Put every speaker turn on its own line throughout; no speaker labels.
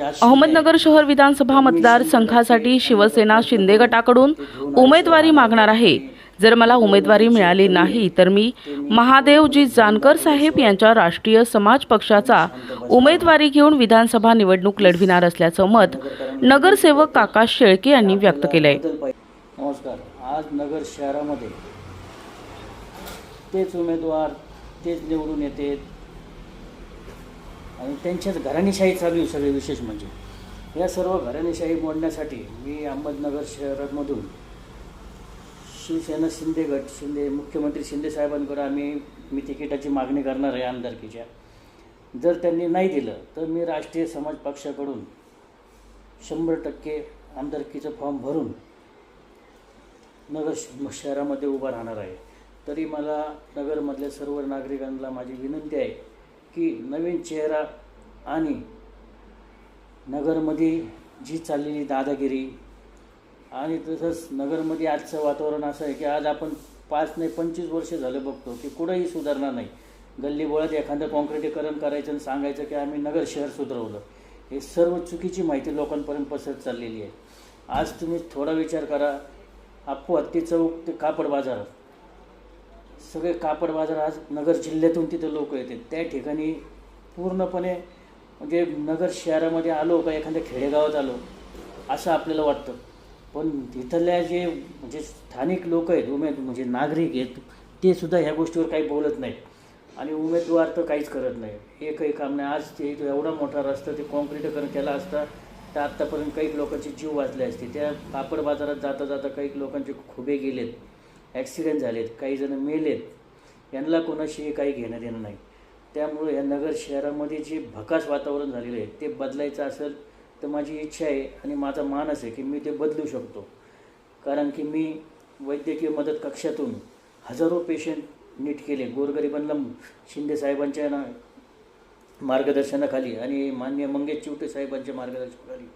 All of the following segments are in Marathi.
अहमदनगर शहर विधानसभा मतदारसंघासाठी शिवसेना शिंदे गटाकडून उमेदवारी मागणार आहे. जर मला उमेदवारी मिळाली नाही तर मी महादेवजी जानकर साहेब यांच्या राष्ट्रीय समाज पक्षाचा उमेदवारी घेऊन विधानसभा निवडणूक लढविणार असल्याचं मत नगरसेवक काका शेळके यांनी व्यक्त केलंय.
नमस्कार. आज नगर शहरामध्ये तेच उमेदवार तेच निवडून येते आणि त्यांच्याच घराणेशाही चालू आहे सगळे विशेष म्हणजे. या सर्व घराणेशाही मोडण्यासाठी मी अहमदनगर शहरामधून शिवसेना शिंदे गट शिंदे मुख्यमंत्री शिंदे साहेबांकडे आम्ही मी तिकिटाची मागणी करणार आहे आमदारकीच्या. जर त्यांनी नाही दिलं तर मी राष्ट्रीय समाज पक्षाकडून शंभर टक्के आमदारकीचं फॉर्म भरून नगर श- शहरामध्ये उभा राहणार आहे. तरी मला नगरमधल्या सर्व नागरिकांना माझी विनंती आहे की नवीन चेहरा आणि नगरमध्ये जी चाललेली दादागिरी आणि तसंच नगरमध्ये आजचं वातावरण असं आहे की आज आपण पाच नाही पंचवीस वर्ष झालं बघतो की कुठंही सुधारणा नाही. गल्ली बोळात एखादं कॉन्क्रिटीकरण करायचं आणि सांगायचं की आम्ही नगर शहर सुधारवलं. हे सर्व चुकीची माहिती लोकांपर्यंत पसरत चाललेली आहे. आज तुम्ही थोडा विचार करा. अप्पू हत्ती चौक ते कापड बाजार. सगळे कापड बाजार आज नगर जिल्ह्यातून तिथे लोक येतात त्या ठिकाणी पूर्णपणे म्हणजे नगर शहरामध्ये आलो का एखाद्या खेडेगावात आलो असं आपल्याला वाटतं. पण तिथल्या जे म्हणजे स्थानिक लोक आहेत उमेद म्हणजे नागरिक आहेत ते सुद्धा ह्या गोष्टीवर काही बोलत नाहीत. आणि उमेदवार तर काहीच करत नाही. एकही काम नाही. आज ते एवढा मोठा रस्ता ते कॉन्क्रीटकरण केला असता तर आत्तापर्यंत काही लोकांचे जीव वाचले असते. त्या कापड बाजारात जाता जाता काही लोकांचे खुबे गेलेत. ॲक्सिडेंट झालेत काही जण मेलेत यांना कोणाशी काही घेणं देणं नाही. त्यामुळे या नगर शहरामध्ये जे भकास वातावरण झालेलं आहे ते बदलायचं असेल तर माझी इच्छा आहे आणि माझा मानस आहे की मी ते बदलू शकतो. कारण की मी वैद्यकीय मदत कक्षातून हजारो पेशंट नीट केले गोरगरिबांना शिंदे साहेबांच्या ना मार्गदर्शनाखाली आणि मान्य मंगेश चिवटे साहेबांच्या मार्गदर्शनाखाली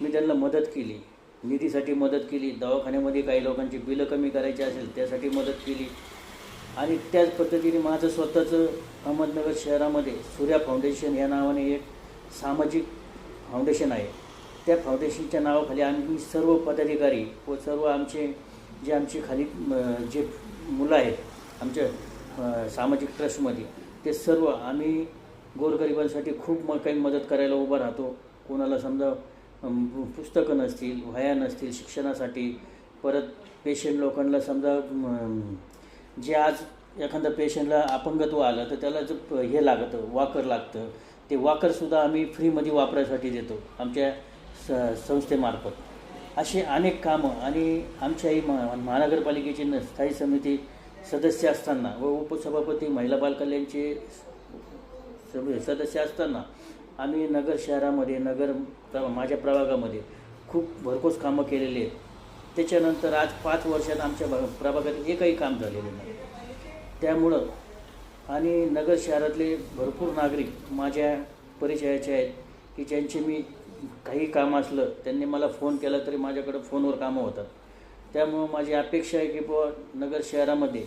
मी त्यांना मदत केली. निधीसाठी मदत केली दवाखान्यामध्ये काही लोकांची बिलं कमी करायची असेल त्यासाठी मदत केली. आणि त्याच पद्धतीने माझं स्वतःचं अहमदनगर शहरामध्ये सूर्या फाउंडेशन या नावाने एक सामाजिक फाउंडेशन आहे. त्या फाउंडेशनच्या नावाखाली आम्ही सर्व पदाधिकारी व सर्व आमचे जे आमची खाली जे मुलं आहेत आमच्या सामाजिक ट्रस्टमध्ये ते सर्व आम्ही गोरगरिबांसाठी खूप म काही मदत करायला उभा राहतो. कोणाला समजा पुस्तकं नसतील वह्या नसतील शिक्षणासाठी परत पेशंट लोकांना समजा जे आज एखाद्या पेशंटला अपंगत्व आलं तर त्याला जर प- हे लागतं वाकर लागतं ते वाकरसुद्धा आम्ही फ्रीमध्ये वापरायसाठी देतो आमच्या स संस्थेमार्फत. असे अनेक कामं आणि आमच्याही महा महानगरपालिकेची न स्थायी समिती सदस्य असताना व उपसभापती महिला बालकल्याणचे सदस्य असताना आम्ही नगर शहरामध्ये नगर प्र माझ्या प्रभागामध्ये खूप भरकोस कामं केलेली आहेत. त्याच्यानंतर आज पाच वर्षात आमच्या भाग प्रभागात एकही काम झालेलं नाही. त्यामुळं आणि नगर शहरातले भरपूर नागरिक माझ्या परिचयाचे आहेत की ज्यांचे मी काही काम असलं त्यांनी मला फोन केला तरी माझ्याकडं फोनवर कामं होतात. त्यामुळं माझी अपेक्षा आहे की बुवा नगर शहरामध्ये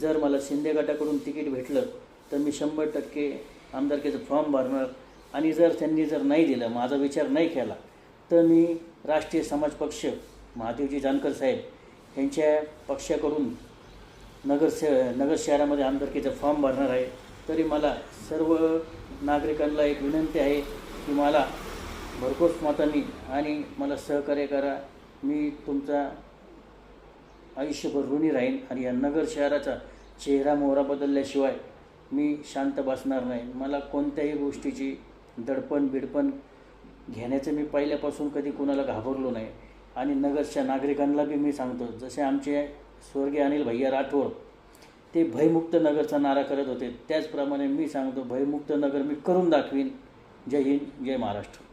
जर मला शिंदे गटाकडून तिकीट भेटलं तर मी शंभर टक्के आमदारकीचं फॉर्म भरणार आणि जर त्यांनी जर नाही दिलं माझा विचार नाही केला तर मी राष्ट्रीय समाज पक्ष महादेवजी जानकर साहेब यांच्या पक्षाकडून नगर श नगर शहरामध्ये आमदारकीचा फॉर्म भरणार आहे. तरी मला सर्व नागरिकांना एक विनंती आहे की मला भरघोस मतांनी आणि मला सहकार्य करा. मी तुमचा आयुष्यभर ऋणी राहीन आणि या नगर शहराचा चेहरा मोहरा बदलल्याशिवाय मी शांत बसणार नाही. मला कोणत्याही गोष्टीची दडपण बिडपण घेण्याचं मी पहिल्यापासून कधी कोणाला घाबरलो नाही. आणि नगरच्या नागरिकांना बी मी सांगतो जसे आमचे स्वर्गीय अनिल भैया राठोड ते भयमुक्त नगरचा नारा करत होते. त्याचप्रमाणे मी सांगतो भयमुक्त नगर मी करून दाखवीन. जय हिंद जय महाराष्ट्र.